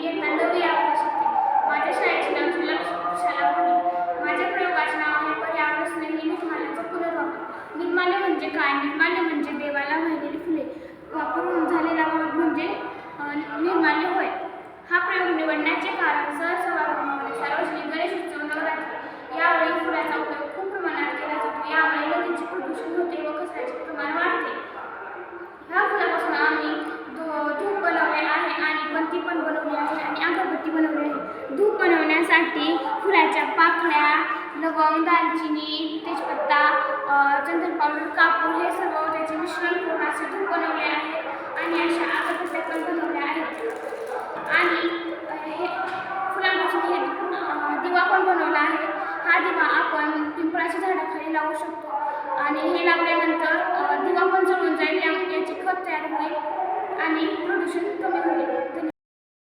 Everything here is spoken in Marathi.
इयत्ता नवी आवडता शिकते माझ्या शाळेचे नाव जिल्हा शाळा पुणे माझ्या प्रयोगाचे नाव आहे पर्यावरण स्नेही निर्माल्याचा पुनर्वापर. निर्माल्य म्हणजे काय? निर्माल्य म्हणजे देवाला वाहिलेली फुले. वापरून झालेला म्हणजे निर्माल्य होय. हा प्रयोग निवडण्याचे कारण सहज अगरबत्ती बनवली आहे धूप बनवण्यासाठी फुलाच्या पाकळ्या लवंग दालचिनी तेजपत्ता चंदन पावडर कापूर हे सर्व त्याचे मिश्रण करून असे धूप बनवले आहे आणि अशा अगरबत्त्या पण बनवल्या आहेत. आणि हे फुलांपासून हे दिवा पण बनवला आहे. हा दिवा आपण पिंपळाच्या झाडाखाली लावू शकतो. आणि हे लावल्यानंतर दिवा पण